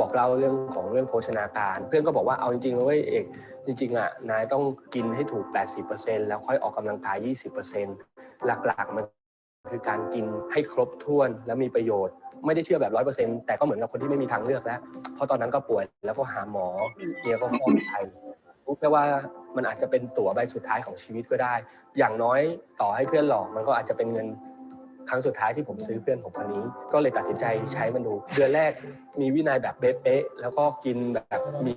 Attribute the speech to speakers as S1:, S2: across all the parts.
S1: บอกเล่าเรื่องของเรื่องโภชนาการ เพื่อนก็บอกว่าเอาจริงๆเว้ยเอกจริงๆอะนายต้องกินให้ถูก 80%แล้วค่อยออกกำลังกาย 20%หลักๆมันคือการกินให้ครบถ้วนและมีประโยชน์ ไม่ได้เชื่อแบบร้อยเปอร์เซ็นต์แต่ก็เหมือนกับคนที่ไม่มีทางเลือกแล้ว เพราะตอนนั้นก็ป่วยแล้วก็หาหมอเมียก็ฟอกไตรู้แค่ว่ามันอาจจะเป็นตั๋วใบสุดท้ายของชีวิตก็ได้ อย่างน้อยต่อให้เพื่อนหลอกมันก็อาจจะเป็นเงิน ครั้งสุดท้ายที่ผมซื้อเพื่อนผมคนนี้ ก็เลยตัดสินใจใช้มันดู เดือนแรกมีวินัยแบบเป๊ะๆแล้วก็กินแบบมี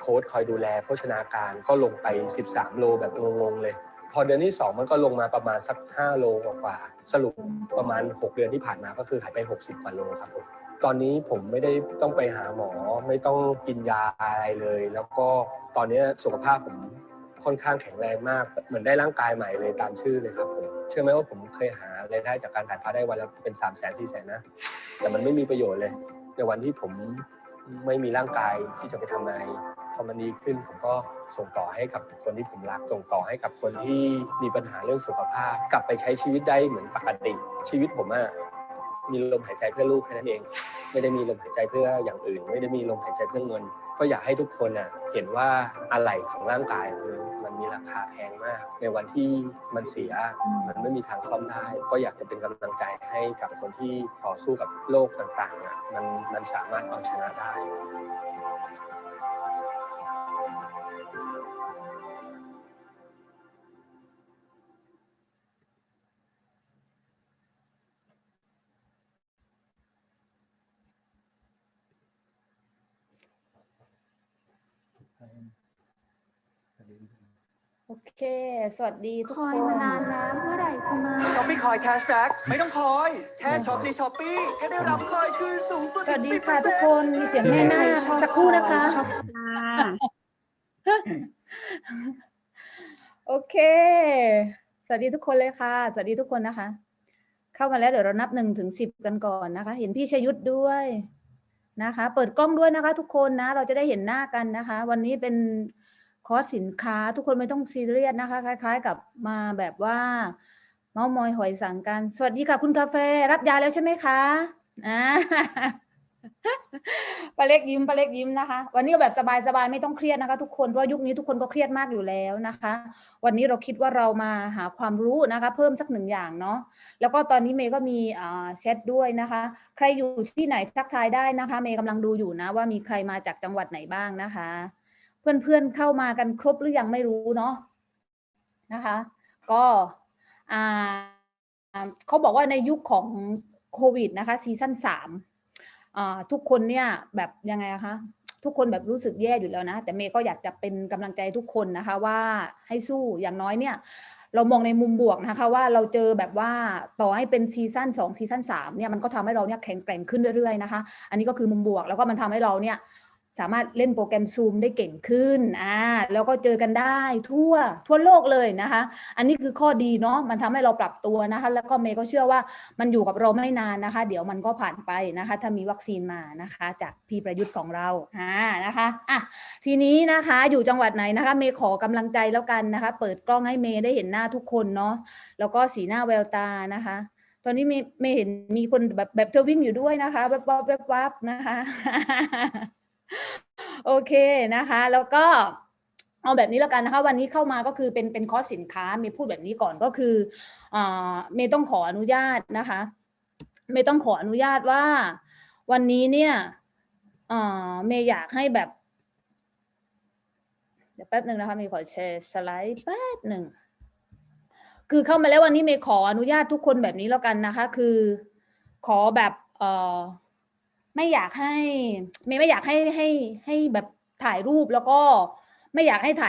S1: โค้ชคอยดูแลโภชนาการก็ลงไป 13 โลแบบงงๆเลยพอเดือนที่ 2 มันก็ลงมาประมาณสัก 5 โลกว่าๆสรุปประมาณ 6 เดือนที่ผ่านมาก็คือหายไป 60 กว่าโลครับผมตอนนี้ผมไม่ได้ต้องไปหาหมอ ไม่ต้องกินยาอะไรเลย แล้วก็ตอนนี้สุขภาพผม ค่อนข้างแข็งแรงมากเหมือนได้ร่างกายใหม่เลยตามชื่อเลยครับผมเชื่อไหมว่าผมเคยหารายได้จากการถ่ายพาได้วันละเป็น3 0 0 0 0 0 4 0 0 0นะแต่มันไม่มีประโยชน์เลย ในวันที่ผมไม่มีร่างกายที่จะไปทำอะไรพอมันดีขึ้นผมก็ส่งต่อให้กับคนที่ผมรักส่งต่อให้กับคนที่มีปัญหาเรื่องสุขภาพ กลับไปใช้ชีวิตได้เหมือนปกติ ชีวิตผมอะมีลมหายใจเพื่อลูกแค่นั้นเอง ไม่ได้มีลมหายใจเพื่ออย่างอื่น ไม่ได้มีลมหายใจเพื่อเงิน ก็อยากให้ทุกคนอะเห็นว่าอะไรของร่างกาย มีราคาแพงมาก ในวันที่มันเสียมันไม่มีทางซ่อมได้ ก็อยากจะเป็นกำลังใจให้กับคนที่ต่อสู้กับโรคต่างๆอะมันมันสามารถเอาชนะได้
S2: เค สวัสดีทุก
S3: ค
S2: ค
S3: อย
S2: น
S3: มานานแล้วเมื่อไหร่จะมา
S4: ช้อปปี้คอยแคชแบ็กไม่ต้องคอย แค่ช็อปในช้อปปี้ก็ได้รับคอยคืนสูงสุด
S2: สวัสดีค่ะ
S4: 10%
S2: ทุกคน มีเสียงแม่นาคสักครู่นะคะ
S3: ชอบค่ะ
S2: โอเค สวัสดีทุกคนเลยค่ะ สวัสดีทุกคนนะคะ เข้ามาแล้วเดี๋ยวเรานับหนึ่งถึงสิบกันก่อนนะคะ เห็นพี่ชยุทธด้วยนะคะ เปิดกล้องด้วยนะคะ ทุกคนนะ เราจะได้เห็นหน้ากันนะคะ วันนี้เป็น คอร์สสินค้าทุกคนไม่ต้องซีเรียสนะคะ คล้าย ๆ กับมาแบบว่า เมามอยหอยสังกัน สวัสดีค่ะคุณกาแฟ รับยาแล้วใช่ไหมคะอ่าป้าเล็กยิ้มปาเล็กยิ้มนะคะ วันนี้ก็แบบสบายๆไม่ต้องเครียดนะคะ ทุกคนเพราะยุคนี้ทุกคนก็เครียดมากอยู่แล้วนะคะ วันนี้เราคิดว่าเรามาหาความรู้นะคะ เพิ่มสักหนึ่งอย่างเนาะแล้วก็ตอนนี้เมย์ก็มีแชทด้วยนะคะ ใครอยู่ที่ไหนทักทายได้นะคะ เมย์กำลังดูอยู่นะว่ามีใครมาจากจังหวัดไหนบ้างนะคะ เพื่อนๆเข้ามากันครบหรือยังไม่รู้เนาะนะคะ ก็อ่าเขาบอกว่าในยุคของโควิดนะคะซีซั่นสามอ่าทุกคนเนี่ยแบบยังไงคะทุกคนแบบรู้สึกแย่อยู่แล้วนะ แต่เมย์ก็อยากจะเป็นกำลังใจทุกคนนะคะว่าให้สู้อย่างน้อยเนี่ย เรามองในมุมบวกนะคะ ว่าเราเจอแบบว่าต่อให้เป็นซีซั่นสองซีซั่นสามเนี่ยมันก็ทำให้เราเนี่ยแข็งแกร่งขึ้นเรื่อยๆนะคะ อันนี้ก็คือมุมบวกแล้วก็มันทำให้เราเนี่ย สามารถเล่นโปรแกรมซูมได้เก่งขึ้นอ่าแล้วก็เจอกันได้ทั่วทั่วโลกเลยนะคะ อันนี้คือข้อดีเนาะมันทำให้เราปรับตัวนะคะ แล้วก็เมย์ก็เชื่อว่ามันอยู่กับเราไม่นานนะคะ เดี๋ยวมันก็ผ่านไปนะคะ ถ้ามีวัคซีนมานะคะ จากพี่ประยุทธ์ของเราอ่านะคะอะทีนี้นะคะอยู่จังหวัดไหนนะคะ เมย์ขอกำลังใจแล้วกันนะคะ เปิดกล้องให้เมย์ได้เห็นหน้าทุกคนเนาะแล้วก็สีหน้าแววตานะคะตอนนี้เมย์เมย์เห็นมีคนแบบแบบเธอวิ่งอยู่ด้วยนะคะแวบวับแวบวับนะคะ โอเคนะคะ แล้วก็เอาแบบนี้แล้วกันนะคะวันนี้เข้ามาก็คือเป็นเป็นคอร์สสินค้าเมย์พูดแบบนี้ก่อนก็คือเมย์ต้องขออนุญาตนะคะเมย์ต้องขออนุญาตว่า วันนี้เนี่ยเมย์อยากให้แบบ เดี๋ยวแป๊บหนึ่งนะคะเมย์ขอแชร์สไลด์แป๊บหนึ่งคือเข้ามาแล้ววันนี้เมย์ขออนุญาตทุกคนแบบนี้แล้วกันนะคะ คือขอแบบเอ่อ ไม่อยากให้ไม่ไม่อยากให้ให้ให้แบบถ่ายรูปแล้วก็ไม่อยากให้ถ่าย